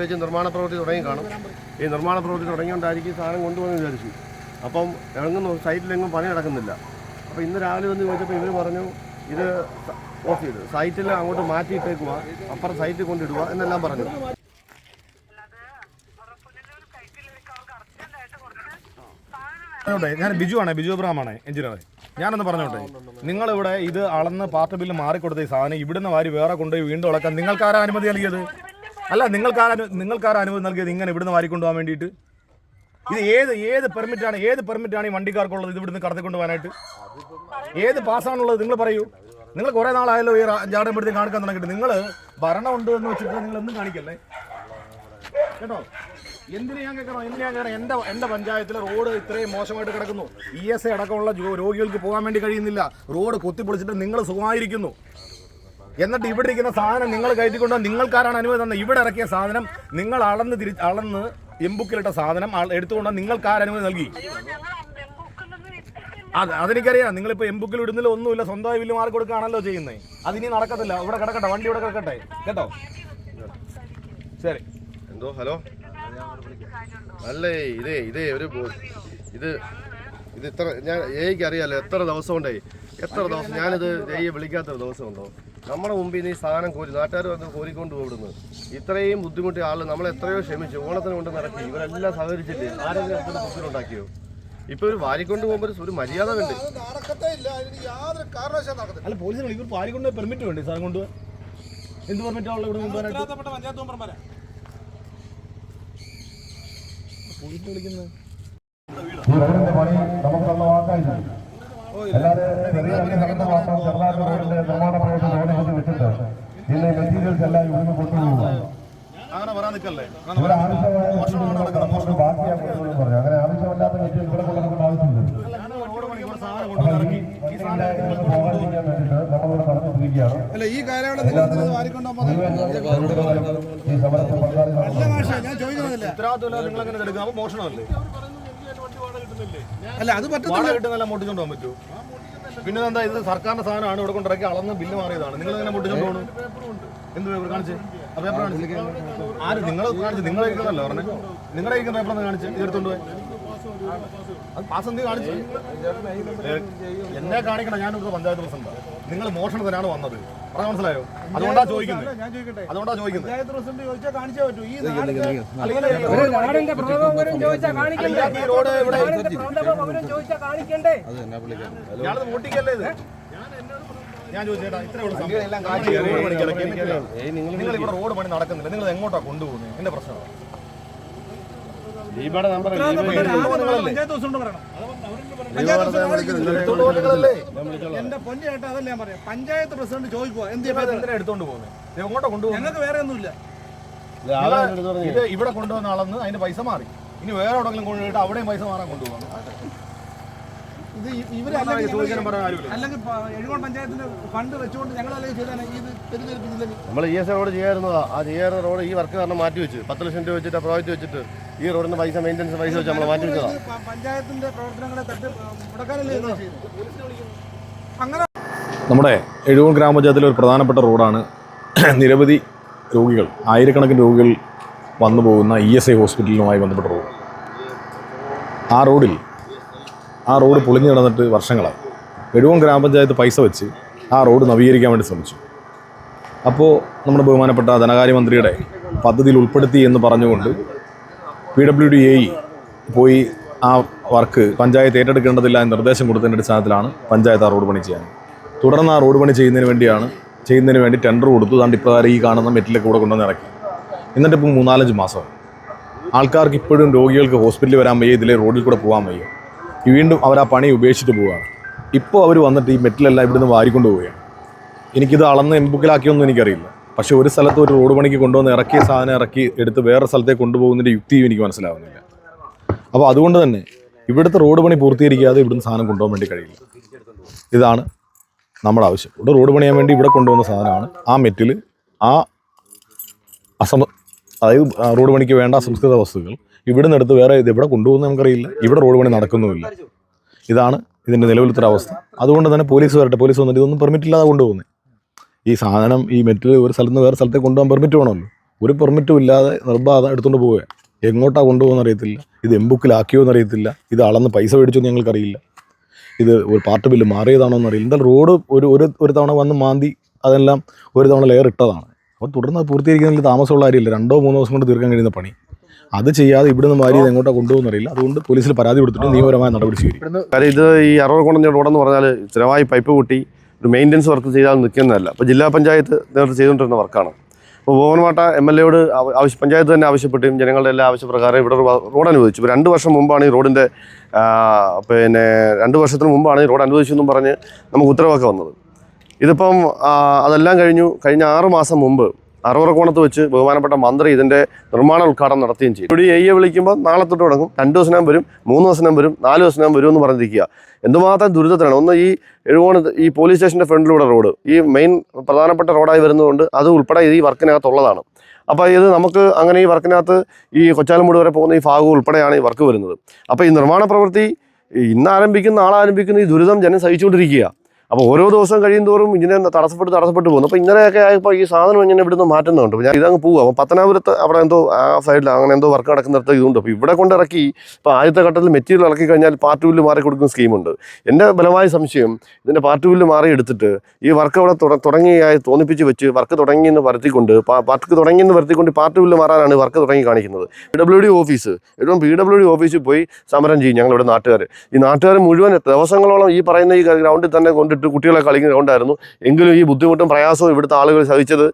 വെച്ച് നിർമ്മാണ പ്രവൃത്തി തുടങ്ങി കാണും. ഈ നിർമ്മാണ പ്രവൃത്തി തുടങ്ങിയോണ്ടായിരിക്കും സാധനം കൊണ്ടുവന്ന് വിചാരിച്ചു. അപ്പം ഇറങ്ങുന്ന സൈറ്റിലെങ്ങും പണി നടക്കുന്നില്ല. അപ്പോൾ ഇന്ന് രാവിലെ വന്ന് ചോദിച്ചപ്പോൾ ഇവർ പറഞ്ഞു ഇത് ഓഫ് ചെയ്ത് സൈറ്റിൽ അങ്ങോട്ട് മാറ്റിയിട്ടേക്കുക അപ്പുറം സൈറ്റിൽ കൊണ്ടിടുക എന്നെല്ലാം പറഞ്ഞു. ഞാൻ ബിജു ആണ് ബിജു അബ്രഹാമാണ് എഞ്ചിനീയർ. ഞാനൊന്ന് പറഞ്ഞോട്ടെ നിങ്ങളിവിടെ ഇത് അളന്ന് പാർട്ട് ബില്ല് മാറിക്കൊടുത്ത ഈ സാധനം ഇവിടുന്ന് വാരി വേറെ കൊണ്ടുപോയി വീണ്ടും ഇളക്കാൻ നിങ്ങൾക്കാരാ അനുമതി നൽകിയത്? അല്ല നിങ്ങൾക്ക് ആരാ നിങ്ങൾക്ക് ആരാ അനുമതി നൽകിയത് ഇങ്ങനെ ഇവിടുന്ന് വാരി കൊണ്ടുപോകാൻ വേണ്ടിയിട്ട്. ഇത് ഏത് ഏത് പെർമിറ്റാണ് ഏത് പെർമിറ്റാണ് ഈ വണ്ടിക്കാർക്കുള്ളത് ഇത് ഇവിടുന്ന് കടത്തി കൊണ്ടുപോകാനായിട്ട് ഏത് പാസ്സാണുള്ളത് നിങ്ങൾ പറയൂ. നിങ്ങൾ കുറേ നാളായല്ലോ ഈ ജാടപ്പെടുത്തി കാണിക്കാൻ തുടങ്ങിയിട്ട്. നിങ്ങൾ ഭരണമുണ്ട് എന്ന് വെച്ചിട്ട് നിങ്ങൾ എന്നും കാണിക്കല്ലേ? കേട്ടോ? എന്തിനു ഞാൻ കേൾക്കണം? എന്തിനു ഞാൻ കേൾക്കണം? എന്റെ എന്റെ പഞ്ചായത്തിലെ റോഡ് ഇത്രയും മോശമായിട്ട് കിടക്കുന്നു. ഇ എസ് ഐ അടക്കമുള്ള രോഗികൾക്ക് പോകാൻ വേണ്ടി കഴിയുന്നില്ല. റോഡ് കൊത്തിപ്പൊളിച്ചിട്ട് നിങ്ങൾ സുഖമായിരിക്കുന്നു. എന്നിട്ട് ഇവിടെ ഇരിക്കുന്ന സാധനം നിങ്ങൾ കയറ്റിക്കൊണ്ട് നിങ്ങൾക്കാരാണ് അനുമതി തന്നത്. ഇവിടെ ഇറക്കിയ സാധനം നിങ്ങൾ അളന്ന് തിരി അളന്ന് എംബുക്കിലിട്ട സാധനം എടുത്തുകൊണ്ട് നിങ്ങൾക്കാർ അനുമതി നൽകി. അത് അതെനിക്കറിയാം. നിങ്ങളിപ്പോൾ എംബുക്കിൽ ഇടുന്നില്ല ഒന്നുമില്ല. സ്വന്തമായി വില്ല് മാർക്ക് കൊടുക്കുകയാണല്ലോ ചെയ്യുന്നത് അതിനി നടക്കത്തില്ല. ഇവിടെ കിടക്കട്ടെ. വണ്ടി ഇവിടെ കിടക്കട്ടെ. കേട്ടോ? ശരി. എന്തോ? ഹലോ? അല്ലേ ഇതേ ഇതേ ഒരു ഇത് ഇത് ഇത്ര ഞാൻ എനിക്ക് അറിയാലോ എത്ര ദിവസം ഉണ്ടായി എത്ര ദിവസം ഞാനിത് ഏയ്യെ വിളിക്കാത്തൊരു ദിവസം ഉണ്ടോ നമ്മുടെ മുമ്പിൽ നിന്ന് ഈ സാധനം കോരി നാട്ടുകാർ വന്ന് കോരിക്കൊണ്ട് പോകുന്നത് ഇത്രയും ബുദ്ധിമുട്ടി ആൾ നമ്മൾ എത്രയോ ക്ഷമിച്ചു. ഓണത്തിന് കൊണ്ട് നടക്കി ഇവരെല്ലാം സഹകരിച്ചില്ലേ ആരെങ്കിലും എത്ര ബുദ്ധിമുട്ടുണ്ടാക്കിയോ ഇപ്പൊ ഒരു വാരിക്കൊണ്ട് പോകുമ്പോൾ ഒരു മര്യാദ ഉണ്ട്. അല്ല പോലീസ് ഇവർ പാരി കൊണ്ട് പെർമിറ്റ് വേണ്ടേ സാധനം കൊണ്ട്? എന്ത് പെർമിറ്റാണല്ലോ ഇവിടെ കൊണ്ടുപോകാനായിട്ട് പോലീസ് വിളിക്കുന്നത്. ഈ റോഡിന്റെ പണി? നമുക്ക് തന്ന വാക്കായിരുന്നു. അല്ലാതെ ചെറിയ വലിയ സ്ഥലത്ത് മാത്രം ചെറുതായിട്ട് റോഡിന്റെ നിർമ്മാണ പ്രവർത്തനം റോഡിൽ കൊണ്ട് വിട്ടിട്ട് ഇന്ന് മെറ്റീരിയൽസ് എല്ലാം ഇവിടുന്ന് കൊണ്ടുപോകുക അങ്ങനെ പറയാൻ നിൽക്കല്ലേ? ഇവിടെ ആവശ്യമായ നമുക്ക് ബാക്കിയാക്കുന്നു പറഞ്ഞു അങ്ങനെ ആവശ്യമില്ലാത്ത മെറ്റീരിയൽ ഇവിടെ കൊണ്ടുവരേണ്ട ആവശ്യമില്ല. റോഡ് പോകാതിരിക്കാൻ വേണ്ടിയിട്ട് നമ്മളിവിടെ നടത്തിയിരിക്കുകയാണ് അല്ല ഈ കാലയളവിൽ ഈ സമരത്തിൽ പങ്കാളികളാണ്. മോഷണമല്ലേ? അല്ല അത് പറ്റത്തില്ല. വാടക കിട്ടുന്നല്ല മോട്ടിച്ചോണ്ട് പോകാൻ പറ്റുമോ? പിന്നെ എന്താ ഇത് സർക്കാരിന്റെ സാധനമാണ് ഇവിടെ കൊണ്ടിറക്കി അളന്ന് ബില്ല് മാറിയതാണ്. നിങ്ങൾ എങ്ങനെ മോട്ടിച്ചോണ്ട് പോകണം എന്ത് പേപ്പർ കാണിച്ച്? ആ പേപ്പർ കാണിച്ച്. ആര് നിങ്ങൾ കാണിച്ച്? നിങ്ങൾ ഇരിക്കുന്നല്ലോ പറഞ്ഞേ. നിങ്ങളുടെ ഇരിക്കുന്ന പേപ്പർ ഒന്ന് കാണിച്ച്. ഇത് എടുത്തോണ്ട് പോയി. അത് പാസ് എന്ത് കാണിച്ച്? എന്നെ കാണിക്കണം ഞാൻ പഞ്ചായത്ത് പ്രസിഡന്റ്. നിങ്ങൾ മോഷണത്തിനാണ് വന്നത്. പറഞ്ഞ മനസ്സിലായോ? അതുകൊണ്ടാ ചോദിക്കുന്നത്. ഞാൻ ചോദിക്കട്ടെ. അതുകൊണ്ടാ ചോദിക്കുന്നത്. ഞാനത് ഇത്? ഞാൻ ചോദിച്ചേട്ടാ ഇത്രേ ഉള്ളൂ. നിങ്ങൾ ഇവിടെ റോഡ് പണി നടക്കുന്നില്ല. നിങ്ങൾ എങ്ങോട്ടാ കൊണ്ടുപോകുന്നത് എന്റെ പ്രശ്നമാണ് ദീപയുടെ നമ്പർ പഞ്ചായത്ത് പ്രസിഡന്റ് പറയണം. നിങ്ങളല്ലേ എന്റെ പൊന്നിയായിട്ട് അതല്ല ഞാൻ പറയാം. പഞ്ചായത്ത് പ്രസിഡന്റ് ചോദിക്കുക എന്ത് എടുത്തോണ്ട് പോകുന്നത് എങ്ങോട്ടാ കൊണ്ടുപോകുന്നത് ഞങ്ങൾക്ക് വേറെ ഒന്നുമില്ല. ഇത് ഇവിടെ കൊണ്ടുവന്ന അളന്ന് അതിന്റെ പൈസ മാറി. ഇനി വേറെ എവിടെങ്കിലും കൊണ്ടുപോയിട്ട് അവിടെയും പൈസ മാറാൻ കൊണ്ടുപോകാം ഇത് അല്ലെങ്കിൽ അല്ലെങ്കിൽ പഞ്ചായത്തിന്റെ ഫണ്ട് വെച്ചുകൊണ്ട് ഞങ്ങൾ നമ്മൾ ഇ എസ് റോഡ് ചെയ്യാറുന്നതാ ആ ചെയ്യാറുന്ന റോഡ് ഈ വർക്ക് കാരണം മാറ്റി വെച്ച്. പത്ത് ലക്ഷം രൂപ വെച്ചിട്ട് പ്രോജക്റ്റ് വെച്ചിട്ട് ഈ റോഡിന് പൈസ മെയിന്റനൻസ് പൈസ വെച്ച് നമ്മൾ മാറ്റി വെച്ചതാണ് പഞ്ചായത്തിന്റെ പ്രവർത്തനങ്ങളെ തട്ടി മുടക്കാനല്ലേ ചെയ്യുന്നത്? അങ്ങനെ നമ്മുടെ എഴുവൂർ ഗ്രാമപഞ്ചായത്തിലെ ഒരു പ്രധാനപ്പെട്ട റോഡാണ് നിരവധി രോഗികൾ ആയിരക്കണക്കിന് രോഗികൾ വന്നു പോകുന്ന ഇ എസ് ഐ ഹോസ്പിറ്റലുമായി ബന്ധപ്പെട്ട റോഡ്. ആ റോഡിൽ ആ റോഡ് പൊളിഞ്ഞു കിടന്നിട്ട് വർഷങ്ങളായി. എഴുവൂർ ഗ്രാമപഞ്ചായത്ത് പൈസ വെച്ച് ആ റോഡ് നവീകരിക്കാൻ വേണ്ടി ശ്രമിച്ചു. അപ്പോൾ നമ്മുടെ ബഹുമാനപ്പെട്ട ധനകാര്യമന്ത്രിയുടെ പദ്ധതിയിൽ ഉൾപ്പെടുത്തി എന്ന് പറഞ്ഞുകൊണ്ട് പി ഡബ്ല്യു ഡി എ പോയി ആ വർക്ക് പഞ്ചായത്ത് ഏറ്റെടുക്കേണ്ടതില്ല എന്ന് നിർദ്ദേശം കൊടുത്തതിന്റെ അടിസ്ഥാനത്തിലാണ് പഞ്ചായത്ത് ആ റോഡ് പണി ചെയ്യാൻ. തുടർന്ന് ആ റോഡ് പണി ചെയ്യുന്നതിന് വേണ്ടിയാണ് ചെയ്യുന്നതിന് വേണ്ടി ടെൻഡർ കൊടുത്തു. താണ്ട് ഇപ്രകാരം ഈ കാണുന്ന മെറ്റിലൊക്കെ കൂടെ കൊണ്ടുവന്ന് ഇറക്കി. എന്നിട്ട് ഇപ്പം മൂന്നാലഞ്ച് മാസം. ആൾക്കാർക്ക് ഇപ്പോഴും രോഗികൾക്ക് ഹോസ്പിറ്റലിൽ വരാൻ വയ്യ ഇതിലെ റോഡിൽ കൂടെ പോകാൻ വയ്യ. വീണ്ടും അവർ ആ പണി ഉപേക്ഷിച്ച് പോവുകയാണ്. ഇപ്പോൾ അവർ വന്നിട്ട് ഈ മെറ്റിലെല്ലാം ഇവിടുന്ന് വാരിക്കൊണ്ട് പോവുകയാണ്. എനിക്കിത് അളന്ന് എംബുക്കിലാക്കിയൊന്നും എനിക്കറിയില്ല. പക്ഷെ ഒരു സ്ഥലത്ത് ഒരു റോഡ് പണിക്ക് കൊണ്ടുവന്ന് ഇറക്കിയ സാധനം ഇറക്കി എടുത്ത് വേറെ സ്ഥലത്തേക്ക് കൊണ്ടുപോകുന്നതിന്റെ യുക്തിയും എനിക്ക് മനസ്സിലാവുന്നില്ല. അപ്പോൾ അതുകൊണ്ട് തന്നെ ഇവിടുത്തെ റോഡ് പണി പൂർത്തീകരിക്കാതെ ഇവിടുന്ന് സാധനം കൊണ്ടുപോകാൻ വേണ്ടി കഴിയില്ല. ഇതാണ് നമ്മുടെ ആവശ്യം. ഇവിടെ റോഡ് പണിയാൻ വേണ്ടി ഇവിടെ കൊണ്ടുവന്ന സാധനമാണ്. ആ മെറ്റിൽ ആ അസം അതായത് റോഡ് പണിക്ക് വേണ്ട അസംസ്കൃത വസ്തുക്കൾ ഇവിടുന്ന് എടുത്ത് വേറെ ഇത് എവിടെ കൊണ്ടുപോകുന്ന നമുക്കറിയില്ല. ഇവിടെ റോഡ് പണി നടക്കുന്നുമില്ല. ഇതാണ് ഇതിന്റെ നിലവിലത്തെ അവസ്ഥ അതുകൊണ്ട് തന്നെ പോലീസ് വരട്ടെ പോലീസ് വന്നിട്ട് ഇതൊന്നും പെർമിറ്റ് ഇല്ലാതെ കൊണ്ടുപോകുന്നത് ഈ സാധനം ഈ മെറ്റീരിയൽ ഒരു സ്ഥലത്ത് നിന്ന് വേറെ സ്ഥലത്തേക്ക് കൊണ്ടുപോകാൻ പെർമിറ്റ് വേണമല്ലോ. ഒരു പെർമിറ്റും ഇല്ലാതെ നിർബാധം എടുത്തുകൊണ്ട് പോവുക എങ്ങോട്ടാണ് കൊണ്ടുപോകുന്ന അറിയത്തില്ല. ഇത് എംബുക്കിലാക്കിയോ എന്നറിയത്തില്ല ഇത് അളന്ന് പൈസ മേടിച്ചോ എന്ന് ഞങ്ങൾക്കറിയില്ല. ഇത് ഒരു പാർട്ട് ബില്ല് മാറിയതാണോ എന്നറിയില്ല എന്തായാലും റോഡ് ഒരു ഒരു ഒരു തവണ വന്ന് മാന്തി അതെല്ലാം ഒരു തവണ ലെയർ ഇട്ടതാണ്. അപ്പോൾ തുടർന്ന് പൂർത്തീകരിക്കുന്നതിൽ താമസമുള്ള കാര്യമില്ല. രണ്ടോ മൂന്നോ ദിവസം കൊണ്ട് തീർക്കാൻ കഴിയുന്ന പണി. അത് ചെയ്യാതെ ഇവിടുന്ന് മാറി കൊണ്ടുപോകുന്ന കൊണ്ടുപോകുന്നറിയില്ല അതുകൊണ്ട് പോലീസിൽ പരാതി കൊടുത്തിട്ട് നിയമപരമായ നടപടി സ്വീകരിക്കും. ഇത് ഈ അറവക്കുളം റോഡെന്ന് പറഞ്ഞാൽ സ്ഥിരമായി പൈപ്പ് കൂട്ടി ഒരു മെയിന്റനൻസ് വർക്ക് ചെയ്താൽ നിൽക്കുന്നതല്ല അപ്പോൾ ജില്ലാ പഞ്ചായത്ത് നേരത്തെ ചെയ്തുകൊണ്ടിരുന്ന വർക്കാണ് അപ്പോൾ ഭുവനവാട്ട എം എൽ എയോട് ആവശ്യ പഞ്ചായത്ത് തന്നെ ആവശ്യപ്പെട്ടും ജനങ്ങളുടെ എല്ലാ ആവശ്യപ്രകാരം ഇവിടെ റോഡ് അനുവദിച്ചു. ഇപ്പോൾ രണ്ട് വർഷം മുമ്പാണ് ഈ റോഡിന്റെ പിന്നെ രണ്ട് വർഷത്തിന് മുമ്പാണ് ഈ റോഡ് അനുവദിച്ചു എന്നും പറഞ്ഞ് നമുക്ക് ഉത്തരവൊക്കെ വന്നത്. ഇതിപ്പം അതെല്ലാം കഴിഞ്ഞു. കഴിഞ്ഞ ആറ് മാസം മുമ്പ് അറുവറക്കോണത്ത് വെച്ച് ബഹുമാനപ്പെട്ട മന്ത്രി ഇതിന്റെ നിർമ്മാണ ഉദ്ഘാടനം നടത്തുകയും ചെയ്യും ഇവിടെ എയ്യെ വിളിക്കുമ്പോൾ നാളെ തൊട്ട് തുടങ്ങും. രണ്ട് ദിവസം വരും മൂന്ന് ദിവസം വരും നാല് ദിവസം വരും എന്ന് പറഞ്ഞിരിക്കുക. എന്തുമാത്രം ദുരിതത്തിലാണ്. ഒന്ന് ഈ എഴുകോണ് ഈ പോലീസ് സ്റ്റേഷന്റെ ഫ്രണ്ടിലൂടെ റോഡ് ഈ മെയിൻ പ്രധാനപ്പെട്ട റോഡായി വരുന്നതുകൊണ്ട് അത് ഉൾപ്പെടെ ഈ വർക്കിനകത്തുള്ളതാണ് അപ്പോൾ ഇത് നമുക്ക് അങ്ങനെ ഈ വർക്കിനകത്ത് ഈ കൊച്ചാലമൂട് വരെ പോകുന്ന ഈ ഭാഗം ഉൾപ്പെടെയാണ് ഈ വർക്ക് വരുന്നത്. അപ്പോൾ ഈ നിർമ്മാണ പ്രവൃത്തി ഇന്ന് ആരംഭിക്കുന്ന നാളെ ആരംഭിക്കുന്ന ഈ ദുരിതം ജനം സഹിച്ചുകൊണ്ടിരിക്കുക. അപ്പോൾ ഓരോ ദിവസം കഴിയും തോറും ഇങ്ങനെ തടസ്സപ്പെട്ട് തടസ്സപ്പെട്ട് പോകുന്നു. അപ്പോൾ ഇങ്ങനെയൊക്കെ ആയപ്പോൾ ഈ സാധനം ഇങ്ങനെ ഇവിടുന്ന് മാറ്റുന്നുണ്ട്. ഞാൻ ഇതങ്ങ് പോകും അപ്പോൾ പത്തനാപുരത്ത് അവിടെ എന്തോ ആ സൈഡിൽ അങ്ങനെ എന്തോ വർക്ക് നടക്കുന്നിടത്ത് ഇതുണ്ട്. അപ്പോൾ ഇവിടെ കൊണ്ട് ഇറക്കി ഇപ്പോൾ ആദ്യത്തെ ഘട്ടത്തിൽ മെറ്റീരിയൽ ഇറക്കി കഴിഞ്ഞാൽ പാർട്ട് ബില്ല് മാറി കൊടുക്കുന്ന സ്കീമുണ്ട് എന്റെ ബലമായ സംശയം ഇതിന്റെ പാർട്ട് ബില്ല് മാറി എടുത്തിട്ട് ഈ വർക്ക് അവിടെ തുട- തുടങ്ങിയായി തോന്നിപ്പിച്ച് വെച്ച് വർക്ക് തുടങ്ങിയെന്ന് വരുത്തിക്കൊണ്ട് വർക്ക് തുടങ്ങിയെന്ന് വരുത്തിക്കൊണ്ട് പാർട്ട് ബില്ല് മാറാനാണ് വർക്ക് തുടങ്ങി കാണിക്കുന്നത്. P W D office. ഏറ്റവും പി ഡബ്ല്യു ഡി ഓഫീസിൽ പോയി സമരം ചെയ്യും ഞങ്ങളിവിടെ നാട്ടുകാർ ഈ നാട്ടുകാർ മുഴുവൻ ദിവസങ്ങളോളം ഈ പറയുന്ന ഈ ഗ്രൗണ്ടിൽ തന്നെ കൊണ്ടിട്ട് കുട്ടികളെ കളിക്കുന്ന ഗ്രൗണ്ടായിരുന്നു എങ്കിലും ഈ ബുദ്ധിമുട്ടും പ്രയാസവും ഇവിടുത്തെ ആളുകൾ സഹിച്ചത്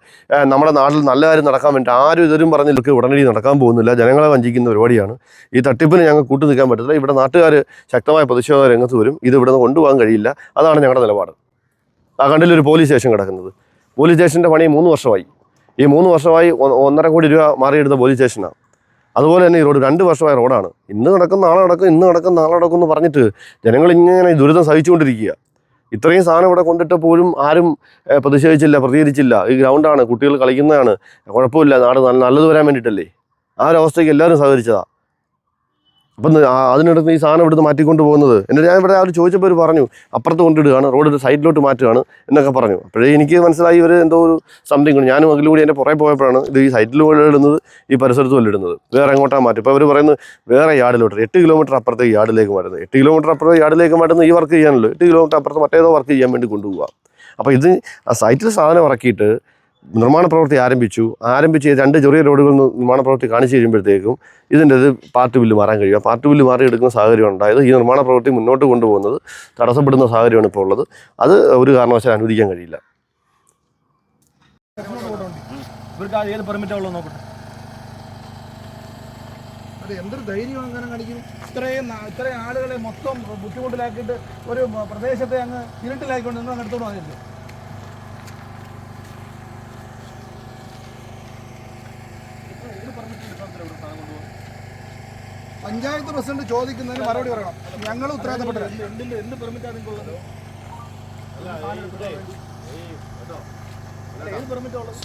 നമ്മുടെ നാട്ടിൽ നല്ല കാര്യം നടക്കാൻ വേണ്ടി ആരും ഇതരും പറഞ്ഞു ഇവർക്ക് ഉടനടി നടക്കാൻ പോകുന്നില്ല. ജനങ്ങളെ വഞ്ചിക്കുന്ന പരിപാടിയാണ്. ഈ തട്ടിപ്പിന് ഞങ്ങൾ കൂട്ടു നിൽക്കാൻ പറ്റത്തില്ല. ഇവിടെ നാട്ടുകാർ ശക്തമായ പ്രതിഷേധ രംഗത്ത് വരും. ഇത് ഇവിടെ നിന്ന് കൊണ്ടുപോകാൻ കഴിയില്ല. അതാണ് ഞങ്ങളുടെ നിലപാട്. ആ കണ്ടിലൊരു പോലീസ് സ്റ്റേഷൻ കിടക്കുന്നത്. പോലീസ് സ്റ്റേഷന്റെ പണി മൂന്ന് വർഷമായി. ഈ മൂന്ന് വർഷമായി ഒന്നര കോടി രൂപ മാറിയെടുത്ത പോലീസ് സ്റ്റേഷനാണ് അതുപോലെ തന്നെ ഈ റോഡ് രണ്ട് വർഷമായ റോഡാണ്. ഇന്ന് നടക്കും നാളെ നടക്കും ഇന്ന് നടക്കും നാളെ നടക്കും എന്ന് പറഞ്ഞിട്ട് ജനങ്ങൾ ഇങ്ങനെ ദുരിതം സഹിച്ചുകൊണ്ടിരിക്കുക. ഇത്രയും സാധനം ഇവിടെ കൊണ്ടിട്ട് പോലും ആരും പ്രതിഷേധിച്ചില്ല പ്രതികരിച്ചില്ല. ഈ ഗ്രൗണ്ടാണ് കുട്ടികൾ കളിക്കുന്നതാണ്. കുഴപ്പമില്ല നാട് നല്ല നല്ലത് വരാൻ വേണ്ടിയിട്ടല്ലേ? ആ ഒരു അവസ്ഥയ്ക്ക് എല്ലാവരും സഹകരിച്ചതാ. അപ്പം അതിനടുത്ത് ഈ സാധനം ഇവിടുന്ന് മാറ്റിക്കൊണ്ട് പോകുന്നത്. എന്നിട്ട് ഞാൻ ഇവിടെ അവർ ചോദിച്ചപ്പോൾ ഒരു പറഞ്ഞു അപ്പുറത്ത് കൊണ്ടിടുകയാണ് റോഡ് സൈഡിലോട്ട് മാറ്റുകയാണ് എന്നൊക്കെ പറഞ്ഞു. അപ്പോഴേ എനിക്ക് മനസ്സിലായി ഇവർ എന്തോ ഒരു സംതിങ് ഉണ്ട്. ഞാനും അതിലൂടെ എന്റെ പുറകെ പോയപ്പോഴാണ് ഇത് ഈ സൈഡിലൂടെ ഇടുന്നത് ഈ പരിസരത്തും ഇടുന്നത് വേറെ എങ്ങോട്ടാണ് മാറ്റും ഇപ്പോൾ അവർ പറയുന്നത് വേറെ യാർഡിലോട്ട് എട്ട് കിലോമീറ്റർ അപ്പുറത്തേക്ക് യാർഡിലേക്ക് മാറ്റുന്നത്. എട്ട് കിലോമീറ്റർ അപ്പുറത്തെ യാർഡിലേക്ക് മാറ്റുന്നത് ഈ വർക്ക് ചെയ്യാനല്ലോ? എട്ട് കിലോമീറ്റർ അപ്പുറത്ത് മറ്റേതോ വർക്ക് ചെയ്യാൻ വേണ്ടി കൊണ്ടുപോകാം അപ്പോൾ ഇത് ആ സൈറ്റിൽ സാധനം ഇറക്കിയിട്ട് നിർമ്മാണ പ്രവൃത്തി ആരംഭിച്ചു. ആരംഭിച്ച് രണ്ട് ചെറിയ റോഡുകൾ നിർമ്മാണ പ്രവൃത്തി കാണിച്ചു കഴിയുമ്പോഴത്തേക്കും ഇതിന്റെ ഇത് പാർട്ട് ബില്ല് മാറാൻ കഴിയും. ആ പാർട്ട് ബില്ല് മാറിയെടുക്കുന്ന സാഹചര്യം ഉണ്ടായത് ഈ നിർമ്മാണ പ്രവൃത്തി മുന്നോട്ട് കൊണ്ടുപോകുന്നത് തടസ്സപ്പെടുന്ന സാഹചര്യമാണ് ഇപ്പോൾ ഉള്ളത്. അത് ഒരു കാരണവശാലും അനുവദിക്കാൻ കഴിയില്ല. ഇവർക്ക് നോക്കട്ടെ എന്തൊരു ധൈര്യം അങ്ങനെ കാണിക്കും ഇത്രയും ഇത്രയും ആളുകളെ മൊത്തം ബുദ്ധിമുട്ടിലാക്കിയിട്ട് ഒരു പ്രദേശത്തെ അങ്ങ് ഇരുട്ടിലാക്കിക്കൊണ്ട് നിങ്ങൾ അങ്ങ് എടുത്തോണ്ട് പഞ്ചായത്ത് പ്രസിഡന്റ് ചോദിക്കുന്നതിന് മറുപടി പറയണം. ഞങ്ങൾ ഉത്തരവാദിത്തപ്പെട്ടത് ഏത് എന്ത് പെർമിറ്റാണ്